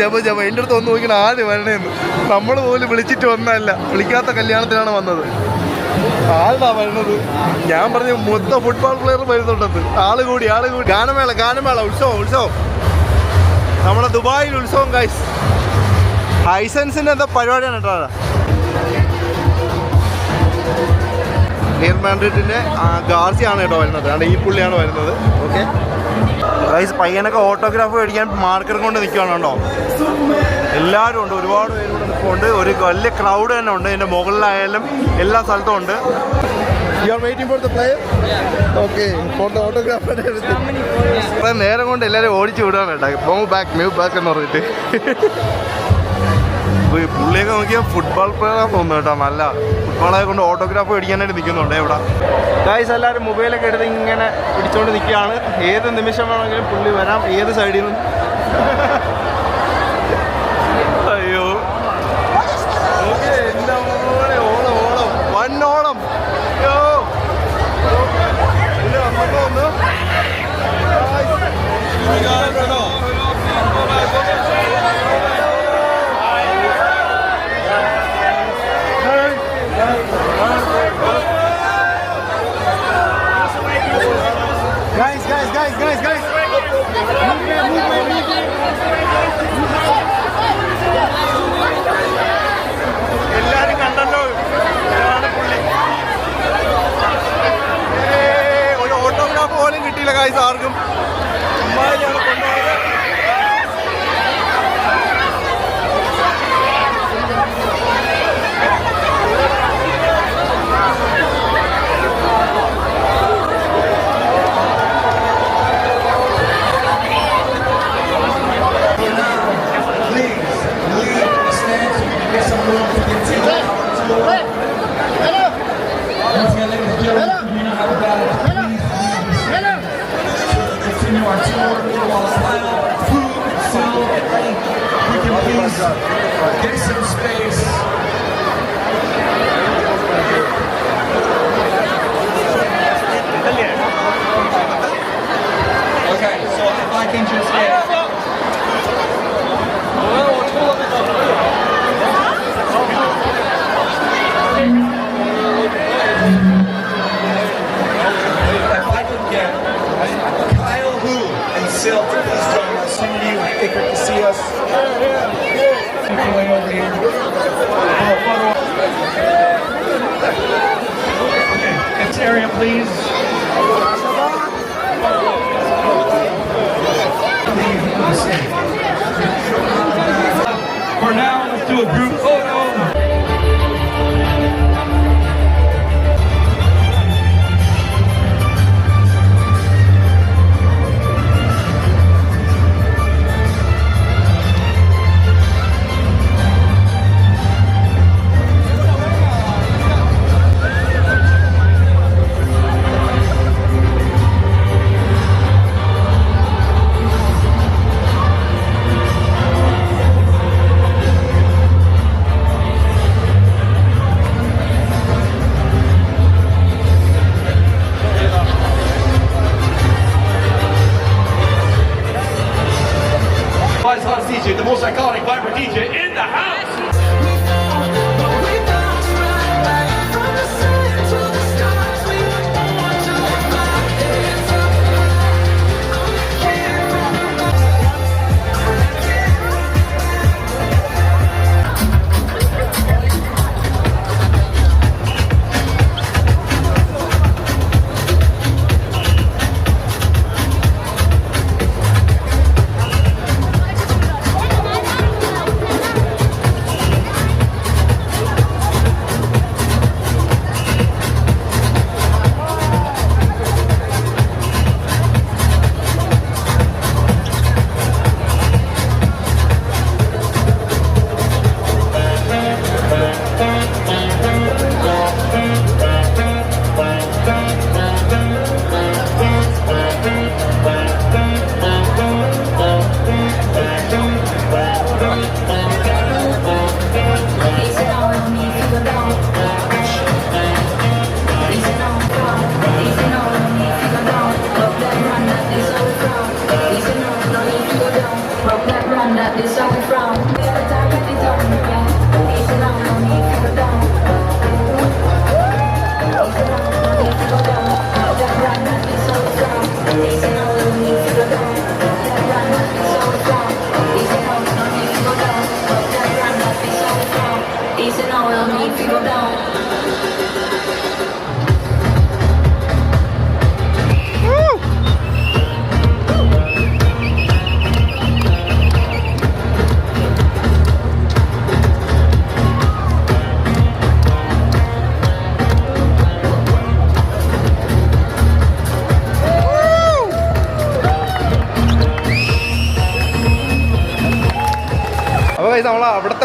ജപ ജപ. എന്റെ അടുത്ത് ഒന്ന് നോക്കിയാൽ ആര് വരണേന്ന്. നമ്മൾ പോലും വിളിച്ചിട്ട് വന്നതല്ല. വിളിക്കാത്ത കല്യാണത്തിനാണ് വന്നത്. ആളാ വരുന്നത് ഞാൻ പറഞ്ഞു മൊത്തം ഫുട്ബോൾ പ്ലെയർ വരുന്നുണ്ടത്. ആൾ കൂടി ആൾ കൂടി. ഗാനമേള ഗാനമേള ഉത്സവം ഉത്സവം. നമ്മുടെ ദുബായിൽ ഉത്സവം ഗൈസ് ഹൈസൻസിന്റെ എന്താ പരിപാടിയാണ് കേട്ടോ റിയൽ മാൻഡ്രിഡിന്റെ ഗാർസിയാണ് കേട്ടോ വരുന്നത്. അതുകൊണ്ട് ഈ പുള്ളിയാണ് വരുന്നത്. ഓക്കെ ഗൈസ് പയ്യനൊക്കെ ഓട്ടോഗ്രാഫ് മേടിക്കാൻ മാർക്കർ കൊണ്ട് നിൽക്കുകയാണ് കേട്ടോ എല്ലാവരും ഉണ്ട് ഒരുപാട് പേര് നിൽപ്പുണ്ട്. ഒരു വലിയ ക്രൗഡ് തന്നെ ഉണ്ട്. എന്റെ മുകളിലായാലും എല്ലാ സ്ഥലത്തും ഉണ്ട്. You are waiting for the player okay for the autograph നേരം കൊണ്ട് എല്ലാവരും ഓടിച്ചു വിടുകയാണ് കേട്ടോ. മൂവ് ബാക്ക് മൂവ് ബാക്ക് എന്ന് പറഞ്ഞിട്ട്. അപ്പൊ ഈ പുള്ളിയൊക്കെ നോക്കിയാൽ ഫുട്ബോൾ പ്ലെയറാന്ന് തോന്നുന്നു കേട്ടോ. നല്ല ഫുട്ബോളെ കൊണ്ട് ഓട്ടോഗ്രാഫ് മേടിക്കാനായിട്ട് നിൽക്കുന്നുണ്ട് ഇവിടെ. ഗായ്സ് എല്ലാവരും മൊബൈലൊക്കെ എടുത്ത് ഇങ്ങനെ പിടിച്ചുകൊണ്ട് നിൽക്കുകയാണ്. ഏത് നിമിഷം വേണമെങ്കിലും പുള്ളി വരാം. ഏത് സൈഡിൽ നിന്നും and Sil to please join us. Some of you eager to see us. Area, please. For now, let's do a group.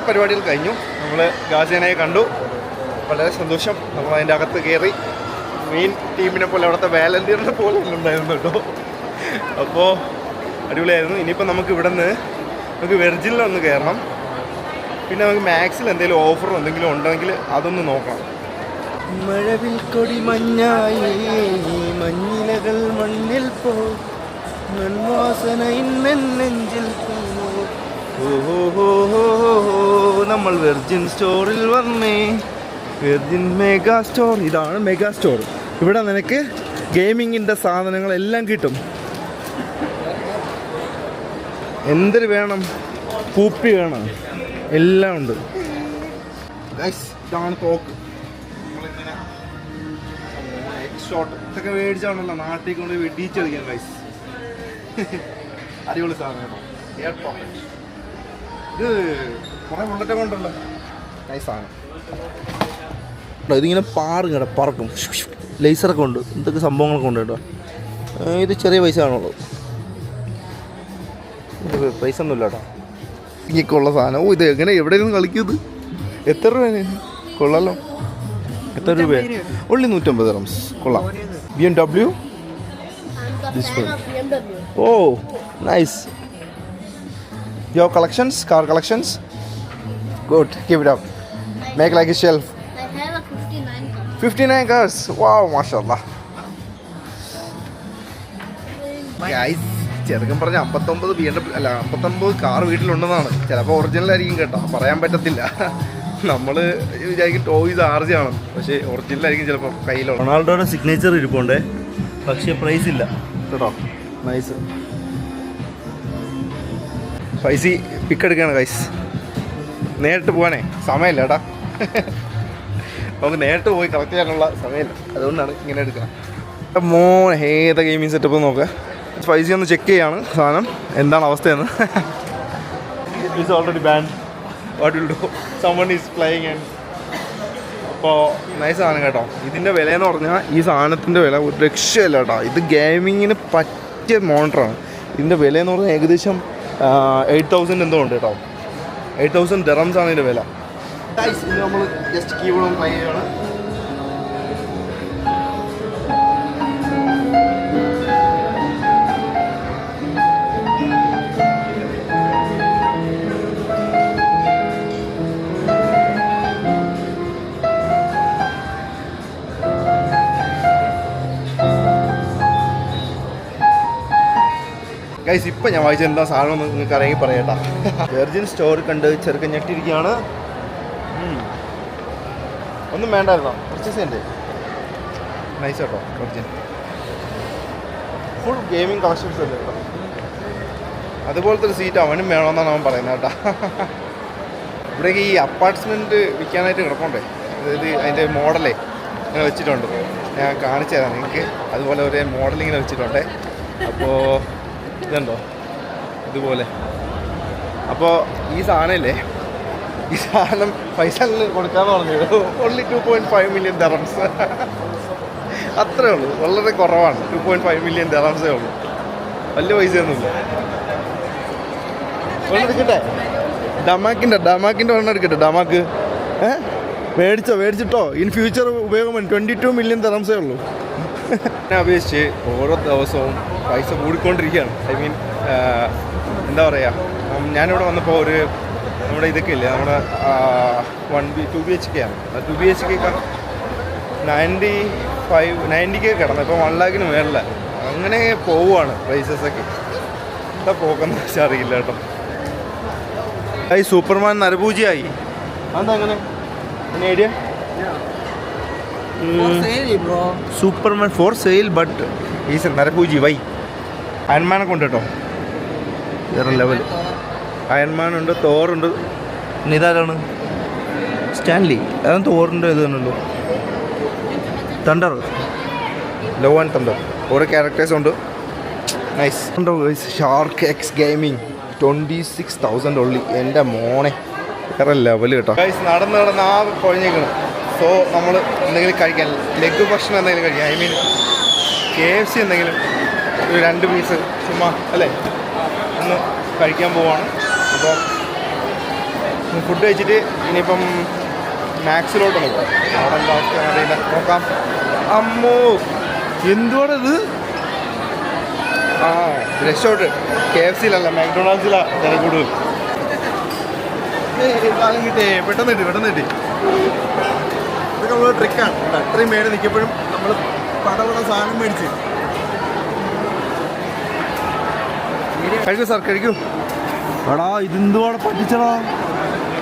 പരിപാടികൾ കഴിഞ്ഞു. നമ്മൾ ഗാസിയനെ കണ്ടു. വളരെ സന്തോഷം. നമ്മൾ അതിന്റെ അകത്ത് കയറി മെയിൻ ടീമിനെ പോലെ അവിടുത്തെ വാലന്റിയറിനെ പോലെ ഉണ്ടായിരുന്നു കേട്ടോ. അപ്പോൾ അടിപൊളിയായിരുന്നു. ഇനിയിപ്പോൾ നമുക്ക് ഇവിടെ നിന്ന് നമുക്ക് വെർജിനിലൊന്ന് കയറണം പിന്നെ നമുക്ക് മാക്സിൽ എന്തെങ്കിലും ഓഫർ എന്തെങ്കിലും ഉണ്ടെങ്കിൽ അതൊന്ന് നോക്കണം. മഴവിൽ കൊടി മഞ്ഞായി മഞ്ഞിലകൾ മണ്ണിൽ പോ. നെഞ്ചിൽ നമ്മൾ വെർജിൻ സ്റ്റോറിൽ വന്നേ. വെർജിൻ മെഗാ സ്റ്റോർ ഇതാണ് മെഗാ സ്റ്റോർ ഇവിടെ നിനക്ക് ഗെയിമിങ്ങിന്റെ സാധനങ്ങളെല്ലാം കിട്ടും. എന്തൊരു വേണം? കൂപ്പി വേണം. എല്ലാം ഉണ്ട്. ഇതാണ് മേടിച്ചാണല്ലോ നാട്ടിൽ കൊണ്ട് വെടിച്ചടിക്കാൻ ഗൈസ് അടിപൊളി സാധനം കേട്ടോ. ഇത് കുറെ ബുള്ളറ്റ് കൊണ്ടുള്ള നൈസാണ്. കേട്ടോ ഇതിങ്ങനെ പാറും കേട്ടോ പറക്കും. ലേസറൊക്കെ ഉണ്ട്. എന്തൊക്കെ സംഭവങ്ങളൊക്കെ ഉണ്ട് കേട്ടോ. ഇത് ചെറിയ പൈസ ആണുള്ളൂ ഇത് പൈസ ഒന്നുമില്ല കേട്ടോ. ഇങ്ങനെയൊക്കെ ഉള്ള സാധനം. ഓ ഇത് എങ്ങനെ എവിടെ നിന്ന് കളിക്കുന്നത്? എത്ര രൂപ കൊള്ളാലോ. എത്ര രൂപ. ഉള്ളി നൂറ്റമ്പത് റംസ് കൊള്ളാം. B M W. Oh nice yo collections, car collections? Good, keep it up. Make like a shelf. I have a 59 cars. 59 cars? Wow, mashallah. Guys, ചെറുക്കൻ പറഞ്ഞ അമ്പത്തൊമ്പത് ബി എം അല്ല അമ്പത്തൊമ്പത് കാർ വീട്ടിലുണ്ടെന്നാണ് ചിലപ്പോൾ ഒറിജിനൽ ആയിരിക്കും കേട്ടോ പറയാൻ പറ്റത്തില്ല നമ്മൾ വിചാരിക്കും ടോയ്സ് ആർജി ആണ് പക്ഷേ ഒറിജിനൽ ആയിരിക്കും ചിലപ്പോൾ കയ്യിലുള്ള റൊണാൾഡോയുടെ സിഗ്നേച്ചർ ഇരിപ്പുണ്ട് പക്ഷേ പ്രൈസ് ഇല്ല കേട്ടോ നൈസ് പൈസ പിക്ക് എടുക്കുകയാണ് ഗൈസ് നേരിട്ട് പോകാനേ സമയമില്ല ഏട്ടാ നമുക്ക് നേരിട്ട് പോയി കളക്ട് ചെയ്യാനുള്ള സമയമില്ല. അതുകൊണ്ടാണ് ഇങ്ങനെ എടുക്കുന്നത്. മോൻ ഏത ഗെയിമിംഗ് സെറ്റപ്പ് നോക്കുക. പൈസ ഒന്ന് ചെക്ക് ചെയ്യാണ് സാധനം. എന്താണ് അവസ്ഥയെന്ന്. It's already band what will do someone is playing and അപ്പോൾ നൈസ് സാധനം കേട്ടോ. ഇതിന്റെ വില എന്ന് പറഞ്ഞാൽ ഈ സാധനത്തിന്റെ വില ഒരു രക്ഷയല്ല കേട്ടോ. ഇത് ഗെയിമിങ്ങിന് പറ്റിയ മോണിറ്ററാണ് ഇതിന്റെ വില എന്ന് പറഞ്ഞാൽ ഏകദേശം എയ്റ്റ് തൗസൻഡ് എന്തോ ഉണ്ട് കേട്ടോ. എയ്റ്റ് തൗസൻഡ് ഡെറംസ് ആണ് ഇതിന്റെ വില. നമ്മൾ ജസ്റ്റ് കീബോർഡ് ട്രൈ ചെയ്യുകയാണ് ഗൈസ് ഇപ്പം ഞാൻ വായിച്ചത് എന്താ സാധനം നിങ്ങൾക്ക് അറിയാമെങ്കിൽ പറയട്ടാ വെർജിൻ സ്റ്റോർ കണ്ട് ചെറുക്കൻ ഞെട്ടിരിക്കുകയാണ് ഒന്നും വേണ്ടായിരുന്നോ? പർച്ചേസ് ചെയ്യണ്ടേ നൈസ് കേട്ടോ വെർജിൻ ഫുൾ ഗെയിമിംഗ് കളക്ഷൻസ് അല്ലേ കേട്ടോ അതുപോലത്തെ ഒരു സീറ്റ് അവനും വേണമെന്നാണ് അവൻ പറയുന്നത് കേട്ടോ. ഇവിടേക്ക് ഈ അപ്പാർട്ട്മെന്റ് വിൽക്കാനായിട്ട് കിടപ്പുണ്ടേ. അതായത് അതിന്റെ മോഡലേ ഇങ്ങനെ വെച്ചിട്ടുണ്ട്. ഞാൻ കാണിച്ചു തരാം. നിങ്ങൾക്ക് അതുപോലെ ഒരു മോഡലിങ്ങനെ വെച്ചിട്ടുണ്ടേ. അപ്പോൾ ഇതുണ്ടോ? ഇതുപോലെ. അപ്പോൾ ഈ സാധനമല്ലേ ഈ സാധനം പൈസ കൊടുക്കാന്ന് പറഞ്ഞത് only two point five million dirhams അത്രേ ഉള്ളൂ. വളരെ കുറവാണ്. ടു പോയിന്റ് ഫൈവ് മില്യൺ ദറംസേ ഉള്ളൂ. വലിയ പൈസയൊന്നുമില്ല എടുക്കട്ടെ? ഡമാക്കിന്റെ ഡമാക്കിന്റെ ഒരെണ്ണം എടുക്കട്ടെ? ഡമാക്ക് ഏ? മേടിച്ചോ മേടിച്ചിട്ടോ. ഇൻ ഫ്യൂച്ചർ ഉപയോഗം ട്വന്റി ടു മില്യൺ ദറംസേ ഉള്ളൂ. അപേക്ഷിച്ച് ഓരോ ദിവസവും പൈസ കൂടിക്കൊണ്ടിരിക്കുകയാണ്. ഐ മീൻ എന്താ പറയുക ഞാനിവിടെ വന്നപ്പോൾ ഒരു നമ്മുടെ ഇതൊക്കെ ഇല്ലേ നമ്മുടെ one B two B H K ആണ്. Two B H K ninety five ninety K കിടന്നു. ഇപ്പോൾ വൺ ലാക്കിന് മേളില. അങ്ങനെ പോവുകയാണ് പ്രൈസസ് ഒക്കെ. എന്താ പോക്കെന്ന് വെച്ചാൽ അറിയില്ല കേട്ടോ. ഈ സൂപ്പർമാൻ നരപൂജയായി അതെന്താ അങ്ങനെ? Idea Superman for sale but is നരപൂജി Y. അയൺമാനെ ഉണ്ട് കേട്ടോ. വേറെ ലെവൽ അയൺമാനുണ്ട് തോറുണ്ട്. പിന്നെ ഇതാരാണ് സ്റ്റാൻലി. അതാണ് തോറിന്റെ ഇത് തന്നെയുള്ളൂ. Thunder love and thunder. ഓരോ ക്യാരക്ടേഴ്സ് ഉണ്ട്. നൈസ് ഉണ്ടോ shark X gaming twenty six thousand ഉള്ളി എന്റെ മോനെ. വേറെ ലെവൽ കേട്ടോ. ഗൈസ് നടന്ന് നടന്ന് ആ കുഴഞ്ഞേക്കണം സോ നമ്മൾ എന്തെങ്കിലും കഴിക്കാൻ ലെഗ് ഭക്ഷണം എന്തെങ്കിലും കഴിക്കാം I mean K F C എന്തെങ്കിലും ഒരു രണ്ട് പീസ് ചുമ്മാ അല്ലേ? ഒന്ന് കഴിക്കാൻ പോവാണ്. അപ്പോൾ ഫുഡ് കഴിച്ചിട്ട് ഇനിയിപ്പം മാക്സിലോട്ടൊന്ന് പോകാം അവിടെ എന്താ അവസ്ഥ അറിയില്ല നോക്കാം. അമ്മോ എന്തുവാണ് ഇത് ആ രക്ഷോട്ട് കെ എഫ് സിയിലല്ല മാക്ഡൊണാൾഡ്സിലാണ് ചില കൂടുതൽ കിട്ടേ പെട്ടെന്ന് കിട്ടി പെട്ടെന്ന് കിട്ടി. ഇതൊക്കെ നമ്മൾ ട്രിക്കാണ് അത്രയും മേലെ നിൽക്കുമ്പോഴും നമ്മൾ പടപട സാധനം മേടിച്ച് കഴിക്കൂ സാർ കഴിക്കും. എടാ ഇതെന്തുവാണ് പറ്റിച്ചടാ?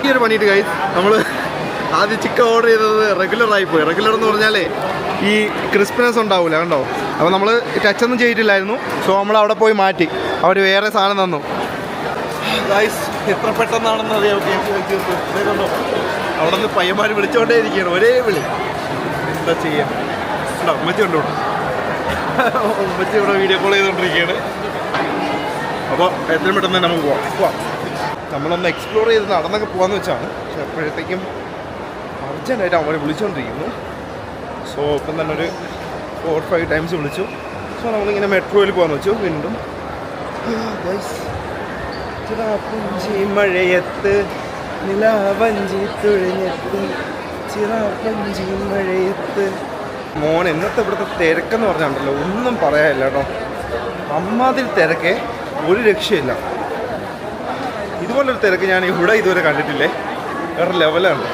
ഈ ഒരു പണിയിട്ട് കഴി നമ്മൾ ആദ്യം ചിക്കൻ ഓർഡർ ചെയ്തത് റെഗുലർ ആയി പോയി. റെഗുലർ എന്ന് പറഞ്ഞാലേ ഈ ക്രിസ്പിനെസ് ഉണ്ടാവില്ല കണ്ടോ? അപ്പോൾ നമ്മൾ ടച്ചൊന്നും ചെയ്തിട്ടില്ലായിരുന്നു. സോ നമ്മൾ അവിടെ പോയി മാറ്റി. അവർ വേറെ സാധനം തന്നു. ഗൈസ് എത്ര പെട്ടെന്നാണെന്ന് അറിയാം അവിടെ നിന്ന് പയ്യന്മാർ വിളിച്ചുകൊണ്ടേ ഇരിക്കുകയാണ്. ഒരേ വിളി. എന്താ ചെയ്യാം? ഉണ്ടോ ഉമ്മച്ചി ഉണ്ടോ ഉമ്മച്ചി ഇവിടെ വീഡിയോ കോൾ ചെയ്തുകൊണ്ടിരിക്കുകയാണ് അപ്പോൾ എത്രയും പെട്ടെന്ന് തന്നെ നമുക്ക് പോവാം. പോവാം. നമ്മളൊന്ന് എക്സ്പ്ലോർ ചെയ്ത് നടന്നൊക്കെ പോകാമെന്ന് വെച്ചാണ്. പക്ഷെ എപ്പോഴത്തേക്കും അർജന്റായിട്ട് അവരെ വിളിച്ചുകൊണ്ടിരിക്കുന്നു സോ ഇപ്പം തന്നെ ഒരു ഫോർ ഫൈവ് ടൈംസ് വിളിച്ചു. സോ നമ്മളിങ്ങനെ മെട്രോയിൽ പോകാമെന്ന് വെച്ചു. വീണ്ടും മഴയത്ത് നിലാവഞ്ചി തുഴഞ്ഞെത്ത്. ചിറാപ്പഞ്ചി മഴയത്ത് മോൻ ഇന്നത്തെ ഇവിടുത്തെ തിരക്കെന്ന് പറഞ്ഞാണ്ടല്ലോ ഒന്നും പറയാനില്ല കേട്ടോ. അമ്മാതിരി തിരക്കെ. ഒരു രക്ഷയില്ല. ഇതുപോലൊരു തിരക്ക് ഞാൻ ഇവിടെ ഇതുവരെ കണ്ടിട്ടില്ലേ? വേറെ ലെവലാണ്